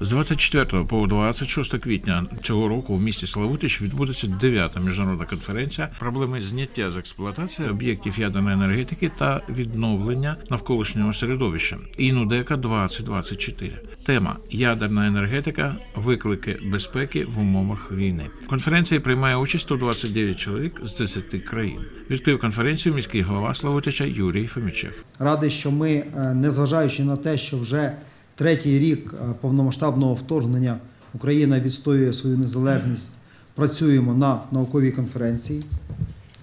З 24 по 26 квітня цього року в місті Славутич відбудеться 9-та міжнародна конференція проблеми зняття з експлуатації об'єктів ядерної енергетики та відновлення навколишнього середовища. Інудека 2024. Тема ядерна енергетика, виклики безпеки в умовах війни. В конференції приймає участь 129 чоловік з 10 країн. Відкрив конференцію міський голова Славутича Юрій Фомічев. Радий, що ми, е, незважаючи на те, що вже третій рік е, повномасштабного вторгнення Україна відстоює свою незалежність, працюємо на науковій конференції.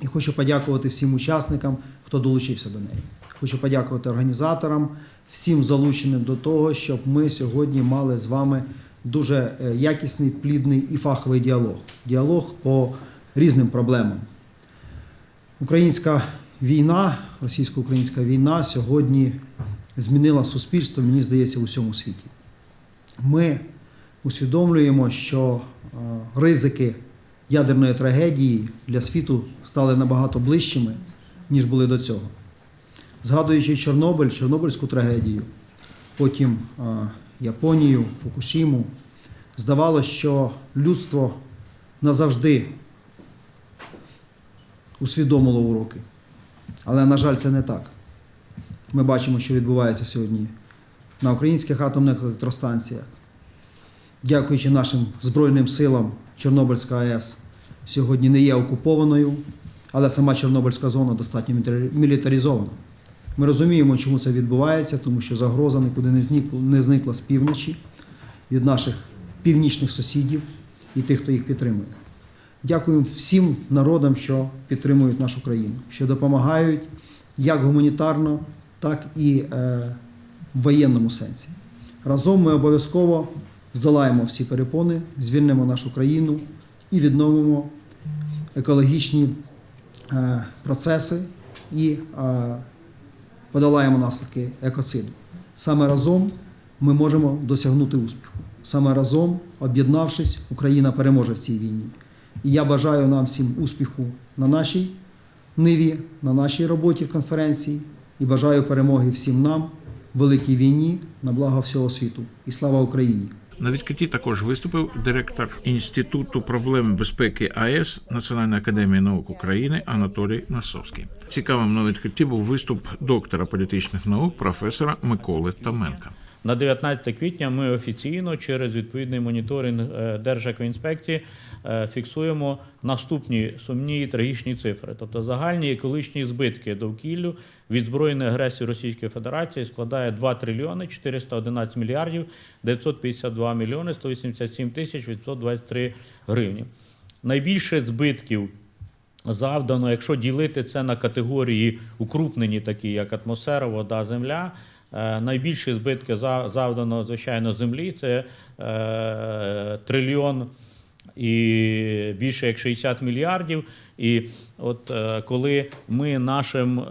І хочу подякувати всім учасникам, хто долучився до неї. Хочу подякувати організаторам, всім залученим до того, щоб ми сьогодні мали з вами дуже е, якісний, плідний і фаховий діалог. Діалог по різним проблемам. Українська війна, російсько-українська війна сьогодні змінила суспільство, мені здається, у всьому світі. Ми усвідомлюємо, що е, ризики ядерної трагедії для світу стали набагато ближчими, ніж були до цього. Згадуючи Чорнобиль, Чорнобильську трагедію, потім е, Японію, Фукушіму, здавалося, що людство назавжди усвідомило уроки. Але, на жаль, це не так. Ми бачимо, що відбувається сьогодні на українських атомних електростанціях. Дякуючи нашим Збройним силам, Чорнобильська АЕС сьогодні не є окупованою, але сама Чорнобильська зона достатньо мілітаризована. Ми розуміємо, чому це відбувається, тому що загроза нікуди не зникла, не зникла з півночі від наших північних сусідів і тих, хто їх підтримує. Дякуємо всім народам, що підтримують нашу країну, що допомагають як гуманітарно, так і е, в воєнному сенсі. Разом ми обов'язково здолаємо всі перепони, звільнимо нашу країну і відновимо екологічні е, процеси і е, подолаємо наслідки екоциду. Саме разом ми можемо досягнути успіху. Саме разом, об'єднавшись, Україна переможе в цій війні. І я бажаю нам всім успіху на нашій ниві, на нашій роботі в конференції і бажаю перемоги всім нам великій війні на благо всього світу. І слава Україні! На відкритті також виступив директор Інституту проблем безпеки АЕС Національної академії наук України Анатолій Насовський. Цікавим на відкритті був виступ доктора політичних наук професора Миколи Томенка. На 19 квітня ми офіційно через відповідний моніторинг е, Держекоінспекції е, фіксуємо наступні сумні і трагічні цифри. Тобто загальні екологічні збитки довкіллю від збройної агресії Російської Федерації складає 2 трильйони 411 мільярдів 952 мільйони 187 тисяч 523 гривні. Найбільше збитків завдано, якщо ділити це на категорії укрупнені, такі як атмосфера, вода, земля. Е, Найбільші збитки за- завдано, звичайно, землі це е, трильйон і більше як 60 мільярдів. І от е, коли ми нашим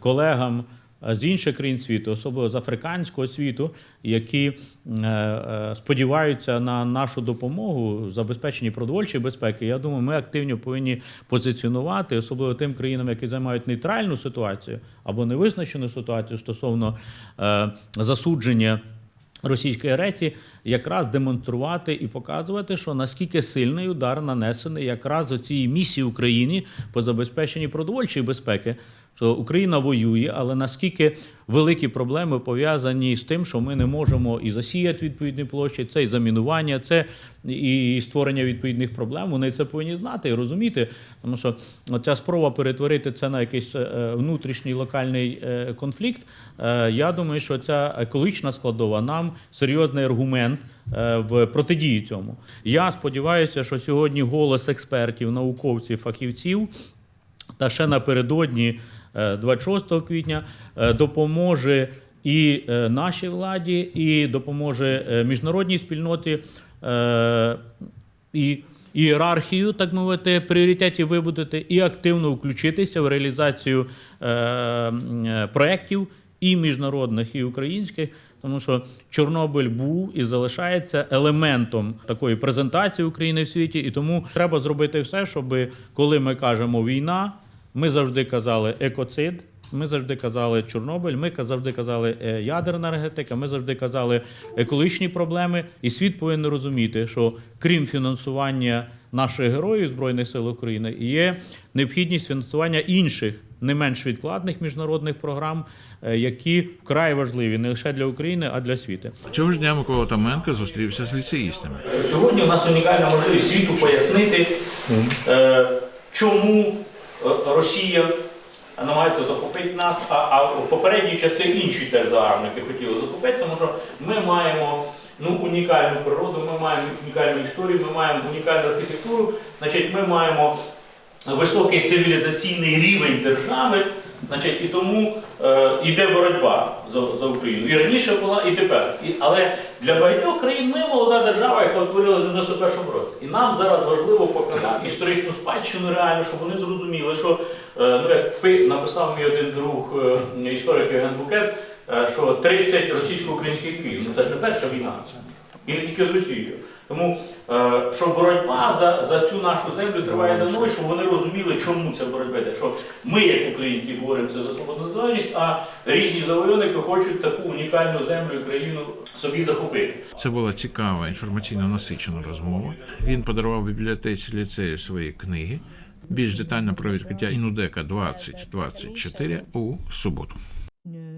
колегам з інших країн світу, особливо з африканського світу, які е, е, сподіваються на нашу допомогу в забезпеченні продовольчої безпеки. Я думаю, ми активно повинні позиціонувати, особливо тим країнам, які займають нейтральну ситуацію або невизначену ситуацію стосовно е, засудження. Російської агресії якраз демонструвати і показувати, що наскільки сильний удар нанесений якраз у цій місії Україні по забезпеченні продовольчої безпеки. Що Україна воює, але наскільки великі проблеми пов'язані з тим, що ми не можемо і засіяти відповідні площі, це і замінування, це і створення відповідних проблем. Вони це повинні знати і розуміти. Тому що ця спроба перетворити це на якийсь е, внутрішній локальний е, конфлікт. е, Я думаю, що ця екологічна складова нам серйозний аргумент. е, В протидії цьому я сподіваюся, що сьогодні голос експертів, науковців, фахівців та ще напередодні, е, 26 квітня, е, допоможе і е, нашій владі, і допоможе е, міжнародній спільноті е, і ієрархію, так мовити, пріоритетів вибудити, і активно включитися в реалізацію е, е, проєктів і міжнародних, і українських, тому що Чорнобиль був і залишається елементом такої презентації України в світі, і тому треба зробити все, щоб коли ми кажемо війна, ми завжди казали екоцид, Ми завжди казали Чорнобиль, ми завжди казали е, ядерна енергетика, ми завжди казали екологічні проблеми. І світ повинен розуміти, що крім фінансування наших героїв Збройних сил України, є необхідність фінансування інших не менш відкладних міжнародних програм, е, які вкрай важливі не лише для України, а для світу. Цього ж дня Микола Томенко зустрівся з ліцеїстами. Сьогодні у нас унікальна можливість світу пояснити, е, чому Росія намагається захопити нас, а, а в попередні часи інші теж загарбники хотіли захопити, тому що ми маємо ну, унікальну природу, ми маємо унікальну історію, ми маємо унікальну архітектуру, значить, ми маємо високий цивілізаційний рівень держави, значить, і тому е, йде боротьба за, за Україну. І раніше була, і тепер. І, але для багатьох країн ми молода держава, яка утворила в 91-му році. І нам зараз важливо показати історичну спадщину реально, щоб вони зрозуміли, що е, ну, написав мій один друг е, історик Євген Букет, е, що 30 російсько-українських війн. Це ж не перша війна. І не тільки з Росією. Тому е, що боротьба за, за цю нашу землю триває давно, і щоб вони розуміли, чому ця боротьба йде. Що ми, як українці, боремося за свободну незалежність, а різні завойовники хочуть таку унікальну землю і країну собі захопити. Це була цікава інформаційно насичена розмова. Він подарував бібліотеці ліцею свої книги. Більш детально про відкриття Інудека 2024 у суботу.